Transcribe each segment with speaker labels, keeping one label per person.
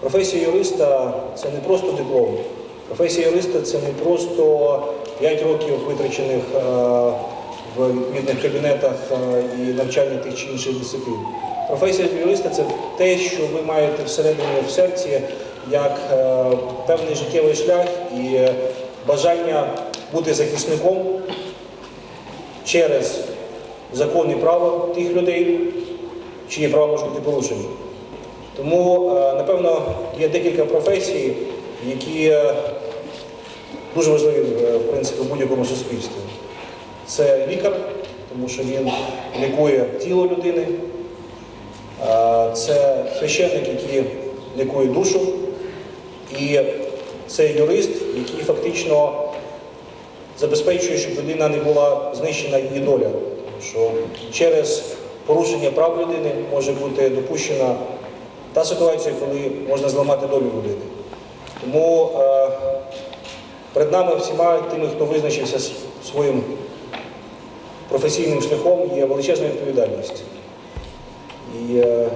Speaker 1: Професія юриста це не просто диплом. Професія юриста це не просто 5 років витрачених е, в відповідних кабінетах е, і навчання тих чи інших дисциплін. Професія юриста це те, що ви маєте всередині в серці як е, певний життєвий шлях і бажання бути захисником через законні права тих людей, чиї права можуть бути порушені. Тому, е, напевно, є декілька професій, які е, дуже важливі е, в принципі, в будь-якому суспільстві. Це лікар, тому що він лікує тіло людини, це священник, який лікує душу, і це юрист, який фактично забезпечує, щоб людина не була знищена її доля. Тому що через порушення прав людини може бути допущена та ситуація, коли можна зламати долю людини. Тому е, перед нами всіма тими, хто визначився своїм професійним шляхом, є величезна відповідальність. І е,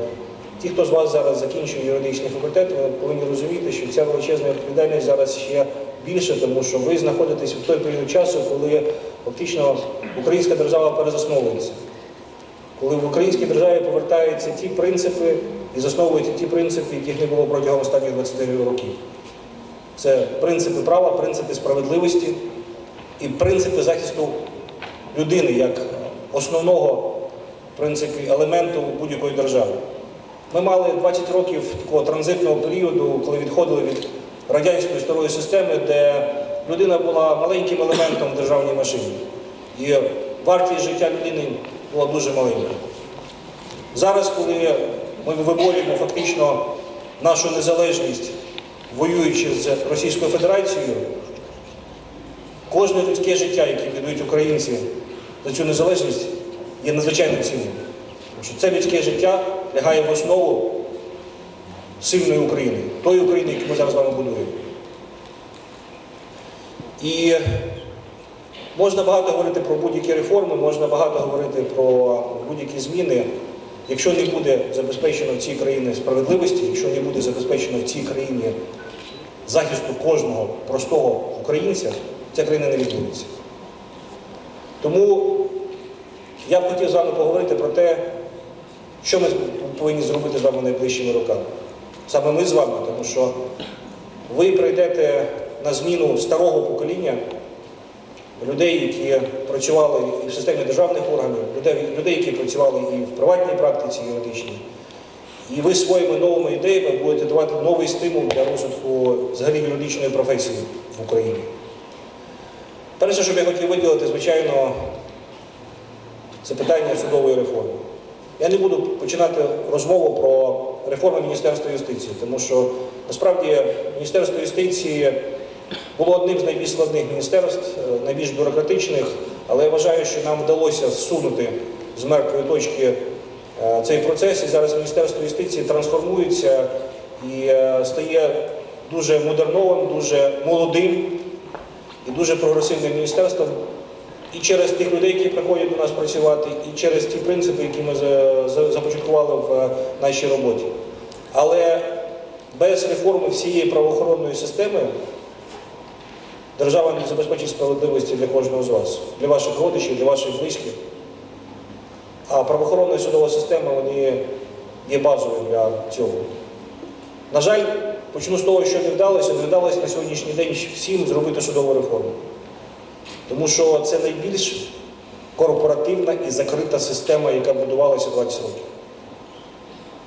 Speaker 1: ті, хто з вас зараз закінчує юридичний факультет, ви повинні розуміти, що ця величезна відповідальність зараз ще більше, тому що ви знаходитесь в той період часу, коли фактично українська держава перезасновується. Коли в українській державі повертаються ті принципи і засновуються ті принципи, яких не було протягом останніх 20 років. Це принципи права, принципи справедливості і принципи захисту людини як основного принципі, елементу будь-якої держави. Ми мали 20 років такого транзитного періоду, коли відходили від радянської старої системи, де людина була маленьким елементом в державній машині. І вартість життя людини була дуже маленька. Зараз, коли ми виборюємо фактично нашу незалежність, воюючи з Російською Федерацією, кожне людське життя, яке віддають українці за цю незалежність, є надзвичайно цінним. Тому що це людське життя лягає в основу сильної України, тої України, яку ми зараз з вами будуємо. І можна багато говорити про будь-які реформи, можна багато говорити про будь-які зміни. Якщо не буде забезпечено в цій країні справедливості, якщо не буде забезпечено в цій країні захисту кожного простого українця, ця країна не відбудеться. Тому я б хотів з вами поговорити про те, що ми повинні зробити з вами найближчими роками. Саме ми з вами, тому що ви прийдете на зміну старого покоління людей, які працювали і в системі державних органів, людей, людей, які працювали і в приватній практиці юридичній. І ви своїми новими ідеями будете давати новий стимул для розвитку взагалі юридичної професії в Україні. Перше, що б я хотів виділити, звичайно, це питання судової реформи. Я не буду починати розмову про реформу Міністерства юстиції, тому що насправді Міністерство юстиції було одним з найбільш складних міністерств, е, найбільш бюрократичних, але я вважаю, що нам вдалося зсунути з мертвої точки е, цей процес. І зараз Міністерство юстиції трансформується і е, стає дуже модерновим, дуже молодим і дуже прогресивним міністерством. І через тих людей, які приходять до нас працювати, і через ті принципи, які ми за- за- започаткували в нашій роботі. Але без реформи всієї правоохоронної системи держава не забезпечить справедливості для кожного з вас, для ваших родичів, для ваших близьких. А правоохоронна і судова система вони є базовою для цього. На жаль, почну з того, що не вдалося, не вдалося на сьогоднішній день всім зробити судову реформу. Тому що це найбільш корпоративна і закрита система, яка будувалася 20 років.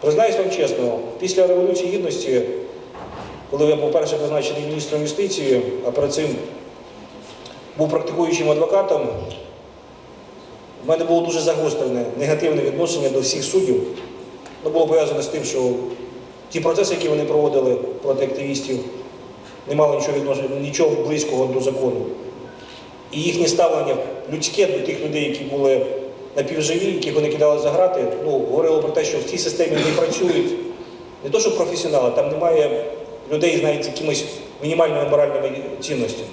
Speaker 1: Признаюсь вам чесно, після Революції Гідності, коли я був перше призначений міністром юстиції, а перед цим був практикуючим адвокатом, в мене було дуже загострене негативне відношення до всіх суддів. Воно було пов'язане з тим, що ті процеси, які вони проводили проти активістів, не мали нічого відношення, нічого близького до закону. І їхнє ставлення людське до тих людей, які були напівживі, яких вони кидали за грати, ну, говорило про те, що в цій системі не працюють не то, що професіонали, там немає людей, навіть з якимись мінімальними моральними цінностями.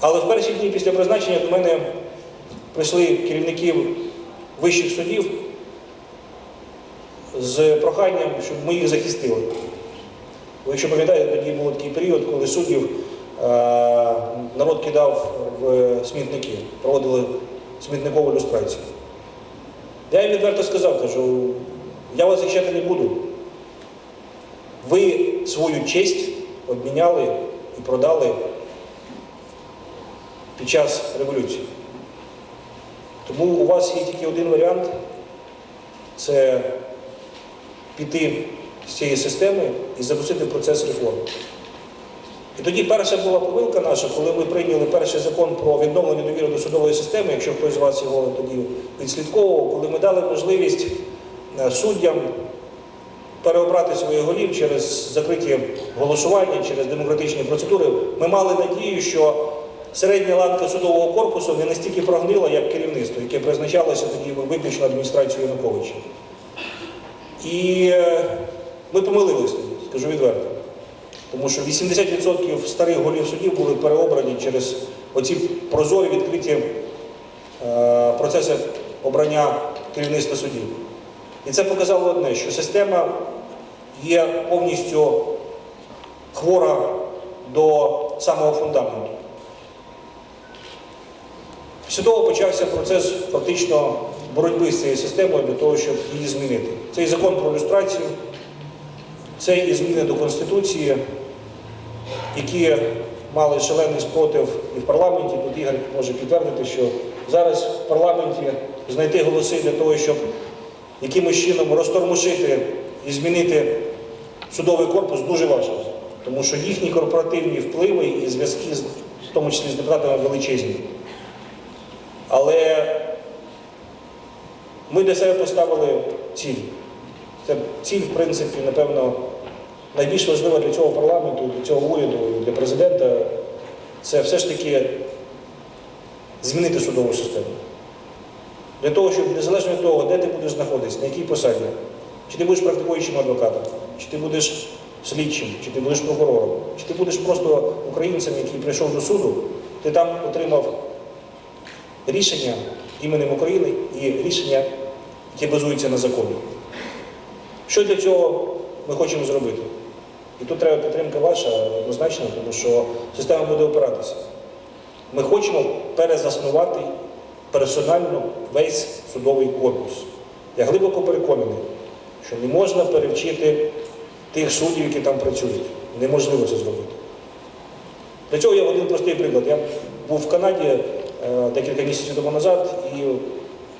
Speaker 1: Але в перші дні після призначення до мене прийшли керівники вищих судів з проханням, щоб ми їх захистили. Ви якщо пам'ятаєте, тоді був такий період, коли суддів е, народ кидав в смітники, проводили смітникову люстрацію. Я їм відверто сказав, кажу, я вас захищати не буду. Ви свою честь обміняли і продали під час революції. Тому у вас є тільки один варіант це піти з цієї системи і запустити процес реформ. І тоді перша була помилка наша, коли ми прийняли перший закон про відновлення довіри до судової системи, якщо хтось з вас його тоді відслідковував, коли ми дали можливість е, суддям переобрати своїх голів через закриті голосування, через демократичні процедури, ми мали надію, що середня ланка судового корпусу не настільки прогнила, як керівництво, яке призначалося тоді виключно адміністрацією Януковича. І е, ми помилились тоді, скажу відверто. Тому що 80% старих голів судів були переобрані через оці прозорі відкриті е, процеси обрання керівництва судів. І це показало одне, що система є повністю хвора до самого фундаменту. Того почався процес фактично боротьби з цією системою для того, щоб її змінити. Це і закон про люстрацію, це і зміни до Конституції, які мали шалений спротив і в парламенті. Тут Ігор може підтвердити, що зараз в парламенті знайти голоси для того, щоб якимось чином розтормошити і змінити судовий корпус дуже важко. Тому що їхні корпоративні впливи і зв'язки, в тому числі з депутатами, величезні. Але ми для себе поставили ціль. Це ціль, в принципі, напевно, найбільш важлива для цього парламенту, для цього уряду, для президента. Це все ж таки змінити судову систему. Для того, щоб незалежно від того, де ти будеш знаходитися, на якій посаді, чи ти будеш практикуючим адвокатом, чи ти будеш слідчим, чи ти будеш прокурором, чи ти будеш просто українцем, який прийшов до суду, ти там отримав рішення іменем України і рішення, яке базується на законі. Що для цього ми хочемо зробити? І тут треба підтримка ваша однозначно, тому що система буде опиратися. Ми хочемо перезаснувати персонально весь судовий корпус. Я глибоко переконаний, що не можна перевчити тих суддів, які там працюють. Неможливо це зробити. Для цього є один простий приклад. Я був в Канаді е, декілька місяців тому назад, і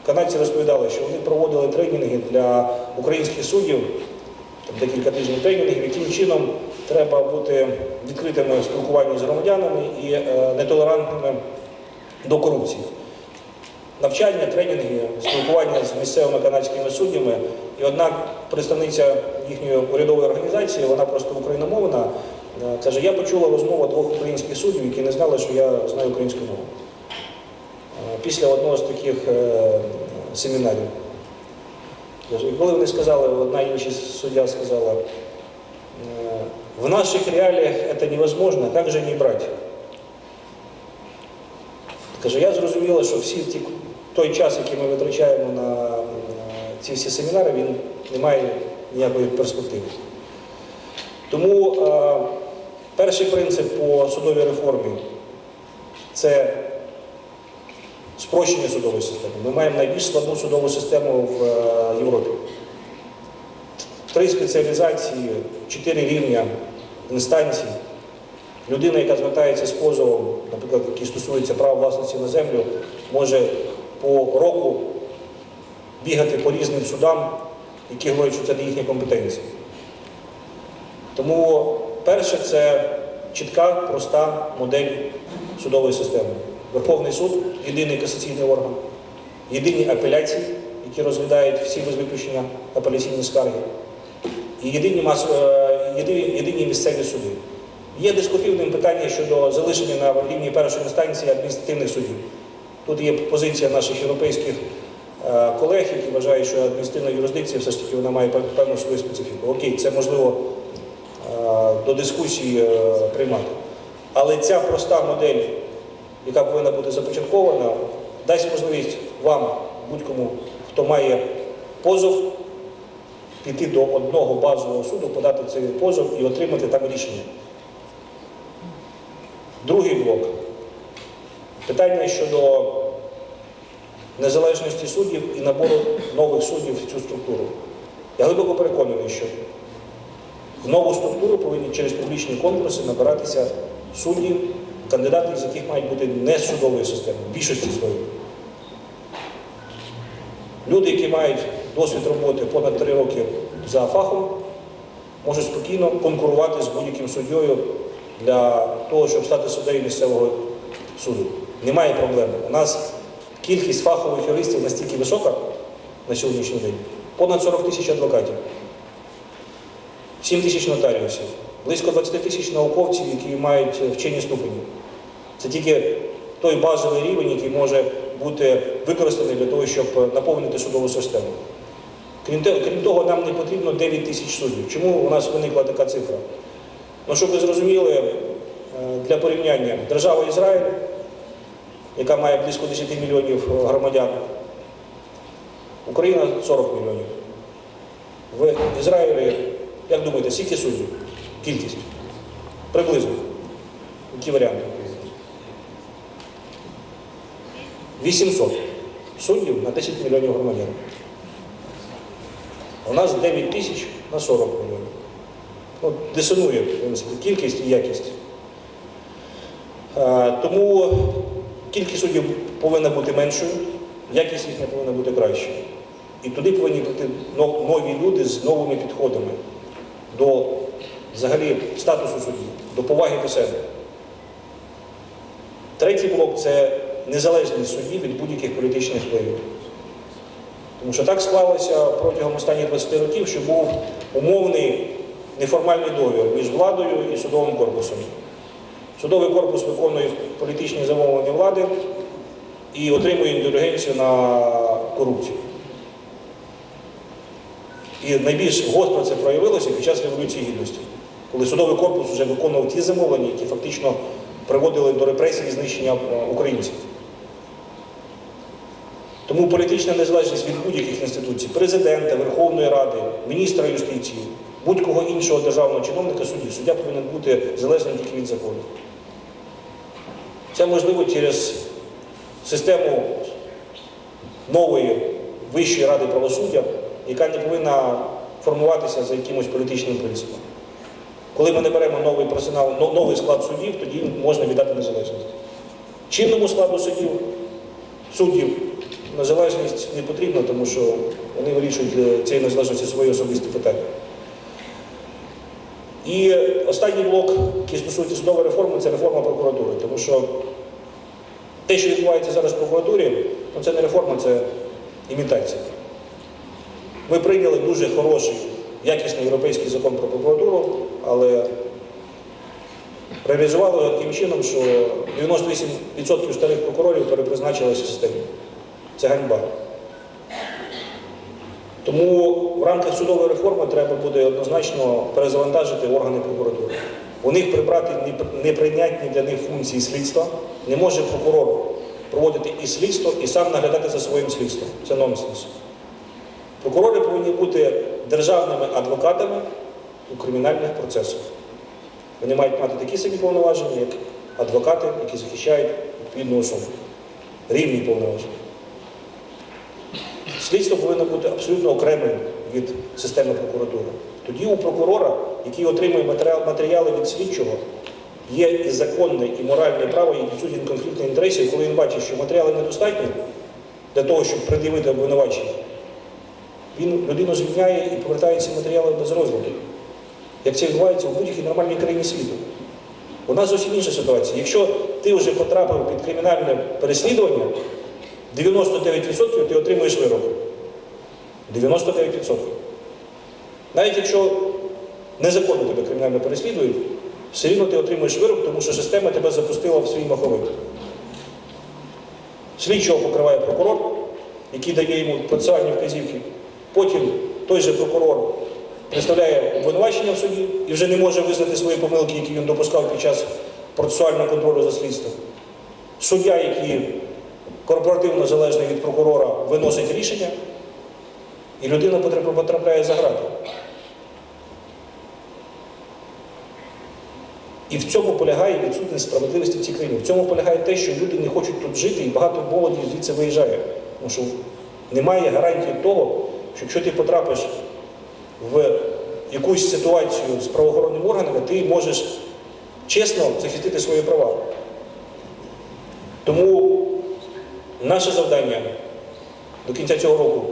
Speaker 1: канадці розповідали, що вони проводили тренінги для українських суддів, там декілька тижнів тренінгів, яким чином треба бути відкритими в спілкуванні з громадянами і е, нетолерантними до корупції. Навчання, тренінги, спілкування з місцевими канадськими суддями. І одна представниця їхньої урядової організації, вона просто україномовна, е, каже, я почула розмову двох українських суддів, які не знали, що я знаю українську мову. Е, Після одного з таких е, семінарів. І коли вони сказали, одна інша суддя сказала, в наших реаліях це невозможно, як же не брати? Каже, я зрозуміла, що всі ті, той час, який ми витрачаємо на, ці всі семінари, він не має ніякої перспективи. Тому е, перший принцип по судовій реформі це спрощення судової системи. Ми маємо найбільш складну судову систему в е, Європі. Три спеціалізації, чотири рівня інстанцій. Людина, яка звертається з позовом, наприклад, який стосується права власності на землю, може по року бігати по різним судам, які говорять, що це не їхня компетенція. Тому перше це чітка, проста модель судової системи. Верховний суд єдиний касаційний орган, єдині апеляції, які розглядають всі без виключення апеляційні скарги, і єдині, мас... е, єдині, єдині місцеві суди. Є дискутивним питання щодо залишення на рівні першої інстанції адміністративних судів. Тут є позиція наших європейських е, колег, які вважають, що адміністративна юрисдикція все ж таки вона має певну свою специфіку. Окей, це можливо е, до дискусії е, приймати. Але ця проста модель, яка повинна бути започаткована, дасть можливість вам, будь-кому, хто має позов, піти до одного базового суду, подати цей позов і отримати там рішення. Другий блок. Питання щодо незалежності суддів і набору нових суддів в цю структуру. Я глибоко переконаний, що в нову структуру повинні через публічні конкурси набиратися судді, кандидати, з яких мають бути не системи, в більшості своїй. Люди, які мають досвід роботи понад три роки за фахом, можуть спокійно конкурувати з будь-яким суддєю для того, щоб стати суддею місцевого суду. Немає проблеми. У нас кількість фахових юристів настільки висока на сьогоднішній день. Понад 40 тисяч адвокатів, 7 тисяч нотаріусів, близько 20 тисяч науковців, які мають вчені ступені. Це тільки той базовий рівень, який може бути використаний для того, щоб наповнити судову систему. Крім того, нам не потрібно 9 тисяч суддів. Чому у нас виникла така цифра? Ну, щоб ви зрозуміли, е, для порівняння, держава Ізраїль, яка має близько 10 мільйонів е, громадян, Україна 40 мільйонів. В Ізраїлі, як думаєте, скільки суддів? Кількість? Приблизно. Які варіанти? 800 суддів на 10 мільйонів громадян. У нас 9 тисяч на 40 мільйонів. Ну, дисонує кількість і якість. Е, Тому кількість суддів повинна бути меншою, якість їхня повинна бути кращою. І туди повинні бути нові люди з новими підходами до взагалі статусу судді, до поваги до себе. Третій блок це незалежність судді від будь-яких політичних впливів. Тому що так склалося протягом останніх 20 років, що був умовний неформальний договір між владою і судовим корпусом. Судовий корпус виконує політичні замовлення влади і отримує індульгенцію на корупцію. І найбільш гостро це проявилося під час Революції Гідності, коли судовий корпус вже виконував ті замовлення, які фактично приводили до репресій і знищення е, українців. Тому політична незалежність від будь-яких інституцій, президента, Верховної Ради, міністра юстиції, будь-кого іншого державного чиновника судді, суддя повинен бути залежним тільки від закону. Це можливо через систему нової Вищої ради правосуддя, яка не повинна формуватися за якимось політичним принципом. Коли ми не беремо новий персонал, новий склад суддів, тоді можна віддати незалежність. Чинному складу суддів, суддів незалежність не потрібна, тому що вони вирішують цієї незалежності свої особисті питання. І останній блок, який стосується судової реформи, це реформа прокуратури. Тому що те, що відбувається зараз в прокуратурі, ну це не реформа, це імітація. Ми прийняли дуже хороший, якісний європейський закон про прокуратуру, але реалізували його таким чином, що 98% старих прокурорів перепризначилися в системі. Це ганьба. Тому в рамках судової реформи треба буде однозначно перезавантажити органи прокуратури. У них прибрати неприйнятні для них функції слідства. Не може прокурор проводити і слідство, і сам наглядати за своїм слідством. Це нонсенс. Прокурори повинні бути державними адвокатами у кримінальних процесах. Вони мають мати такі самі повноваження, як адвокати, які захищають відповідну особу. Рівні повноваження. Слідство повинно бути абсолютно окремим від системи прокуратури. Тоді у прокурора, який отримує матеріали від слідчого, є і законне, і моральне право, і відсутній конфліктних інтересів, коли він бачить, що матеріали недостатні для того, щоб пред'явити обвинувачення, він людину звільняє і повертає ці матеріали без розгляду. Як це відбувається в будь-якій нормальній країні світу. У нас зовсім інша ситуація. Якщо ти вже потрапив під кримінальне переслідування, 99% ти отримуєш вирок. 99%. Навіть якщо незаконно тебе кримінально переслідують, все рівно ти отримуєш вирок, тому що система тебе запустила в свій маховик. Слідчого покриває прокурор, який дає йому процесуальні вказівки. Потім той же прокурор представляє обвинувачення в суді і вже не може визнати свої помилки, які він допускав під час процесуального контролю за слідством. Суддя, який корпоративно залежний від прокурора, виносить рішення, І людина потрапляє за грати. І в цьому полягає відсутність справедливості в цій країні. В цьому полягає те, що люди не хочуть тут жити, і багато молоді звідси виїжджає. Тому що немає гарантії того, що якщо ти потрапиш в якусь ситуацію з правоохоронними органами, ти можеш чесно захистити свої права. Тому наше завдання до кінця цього року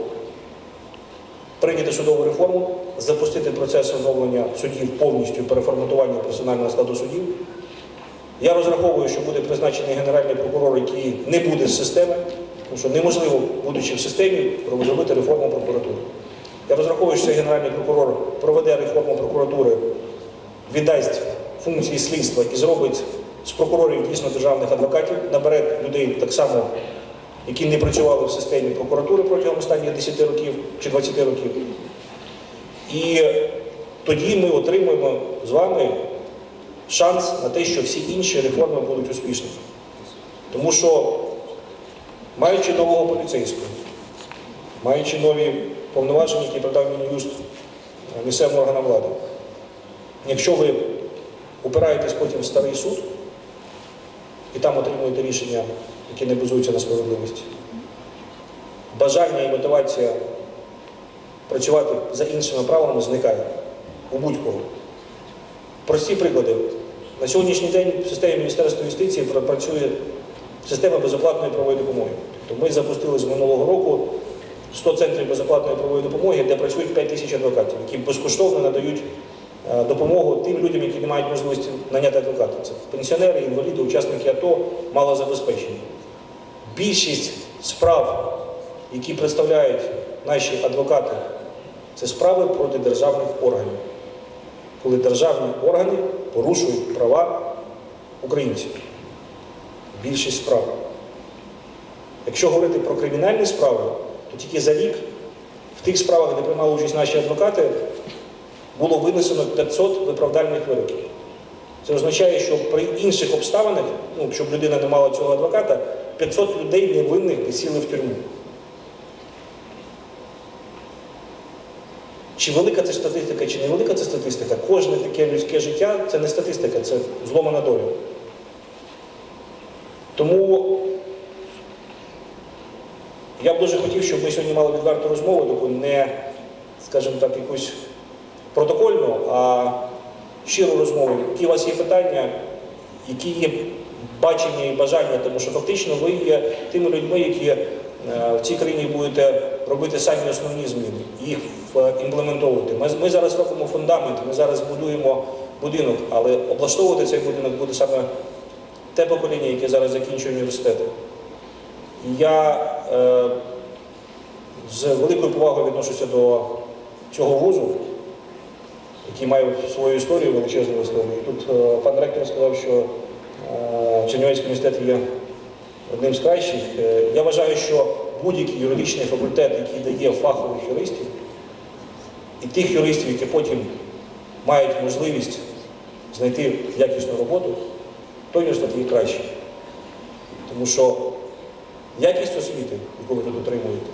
Speaker 1: прийняти судову реформу, запустити процес оновлення судів повністю переформатування персонального складу судів. Я розраховую, що буде призначений генеральний прокурор, який не буде з системи, тому що неможливо, будучи в системі, зробити реформу прокуратури. Я розраховую, що цей генеральний прокурор проведе реформу прокуратури, віддасть функції слідства і зробить з прокурорів дійсно державних адвокатів, набере людей так само, які не працювали в системі прокуратури протягом останніх 10 років чи 20 років. І тоді ми отримуємо з вами шанс на те, що всі інші реформи будуть успішними. Тому що, маючи нового поліцейського, маючи нові повноваження, які продав Мін'юст е, місцевим органам влади, якщо ви упираєтесь потім в старий суд і там отримуєте рішення, які не базуються на справедливості, бажання і мотивація працювати за іншими правилами зникає у будь-кого. Прості приклади. На сьогоднішній день в системі Міністерства юстиції працює система безоплатної правової допомоги. Тобто ми запустили з минулого року 100 центрів безоплатної правової допомоги, де працюють 5 тисяч адвокатів, які безкоштовно надають е, допомогу тим людям, які не мають можливості наняти адвоката. Це пенсіонери, інваліди, учасники АТО, малозабезпечені. Більшість справ, які представляють наші адвокати, це справи проти державних органів, коли державні органи порушують права українців. Більшість справ. Якщо говорити про кримінальні справи, то тільки за рік в тих справах, де приймали участь наші адвокати, було винесено 500 виправдальних вироків. Це означає, що при інших обставинах, ну, щоб людина не мала цього адвоката, 500 людей невинних би сіли в тюрму. Чи велика це статистика, чи не велика це статистика, кожне таке людське життя це не статистика, це зломана доля. Тому я б дуже хотів, щоб ми сьогодні мали відверту розмову, таку не, скажімо так, якусь протокольну, а щиру розмову. Які у вас є питання, які є бачення і бажання, тому що фактично ви є тими людьми, які е, в цій країні будете робити самі основні зміни, їх імплементовувати. Ми, ми зараз робимо фундамент, ми зараз будуємо будинок, але облаштовувати цей будинок буде саме те покоління, яке зараз закінчує університети. Я е, з великою повагою відношуся до цього вузу, який має свою історію, величезну історію. Тут е, пан ректор сказав, що е, Чернівецький університет є одним з кращих. Е, я вважаю, що будь-який юридичний факультет, який дає фахових юристів, і тих юристів, які потім мають можливість знайти якісну роботу, той університет є кращий. Тому що якість освіти, яку ви тут отримуєте,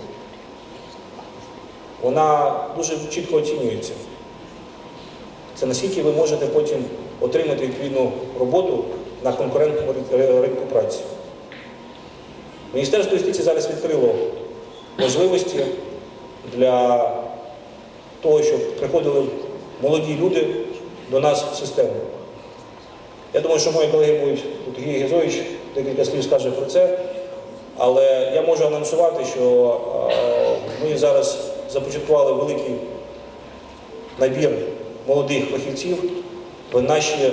Speaker 1: вона дуже чітко оцінюється. Це наскільки ви можете потім отримати відповідну роботу на конкурентному ринку праці. Міністерство юстиції зараз відкрило можливості для того, щоб приходили молоді люди до нас в систему. Я думаю, що мої колеги будуть, тут Гізович декілька слів скаже про це, але я можу анонсувати, що е, ми зараз започаткували великий набір молодих фахівців в наші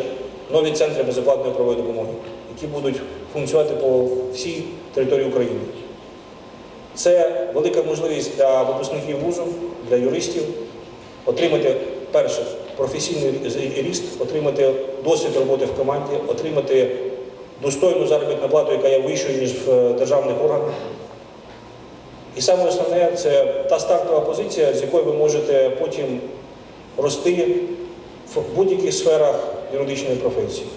Speaker 1: нові центри безоплатної правової допомоги, які будуть функціонувати по всій території України. Це велика можливість для випускників вузу, для юристів отримати перше професійний ріст, отримати досвід роботи в команді, отримати достойну заробітну плату, яка є вищою, ніж в е, державних органах. І саме основне це та стартова позиція, з якої ви можете потім рости в будь-яких сферах юридичної професії.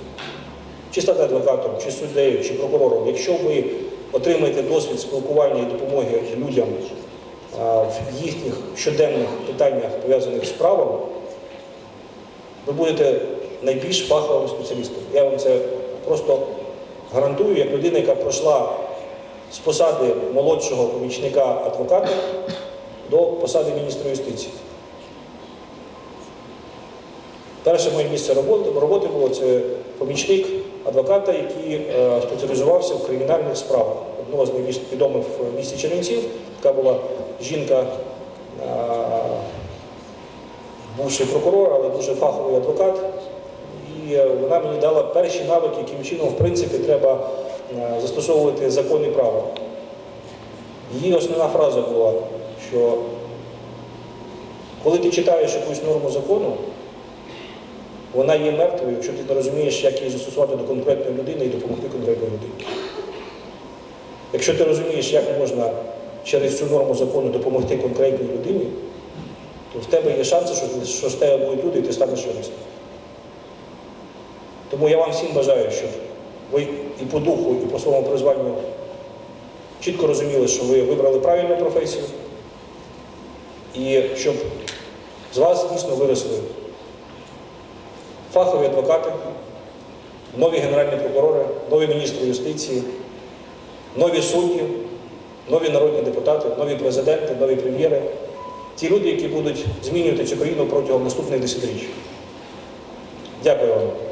Speaker 1: Чи стати адвокатом, чи суддею, чи прокурором. Якщо ви отримаєте досвід спілкування і допомоги людям в їхніх щоденних питаннях, пов'язаних з правом, ви будете найбільш фаховим спеціалістом. Я вам це просто гарантую, як людина, яка пройшла з посади молодшого помічника адвоката до посади міністра юстиції. Перше моє місце роботи, роботи було це помічник адвоката, який е, спеціалізувався в кримінальних справах. Одного з найбільш відомих в місті Чернівців, така була жінка, е, бувший прокурор, але дуже фаховий адвокат. І вона мені дала перші навики, яким чином, в принципі, треба е, застосовувати закон і право. Її основна фраза була, що коли ти читаєш якусь норму закону, вона є мертвою, якщо ти не розумієш, як її застосувати до конкретної людини і допомогти конкретній людині. Якщо ти розумієш, як можна через цю норму закону допомогти конкретній людині, то в тебе є шанси, що, що з тебе будуть люди і ти станеш юристом. Тому я вам всім бажаю, щоб ви і по духу, і по своєму призванню чітко розуміли, що ви вибрали правильну професію, і щоб з вас дійсно виросли фахові адвокати, нові генеральні прокурори, нові міністри юстиції, нові судді, нові народні депутати, нові президенти, нові прем'єри, ті люди, які будуть змінювати цю країну протягом наступних десятиріч. Дякую вам.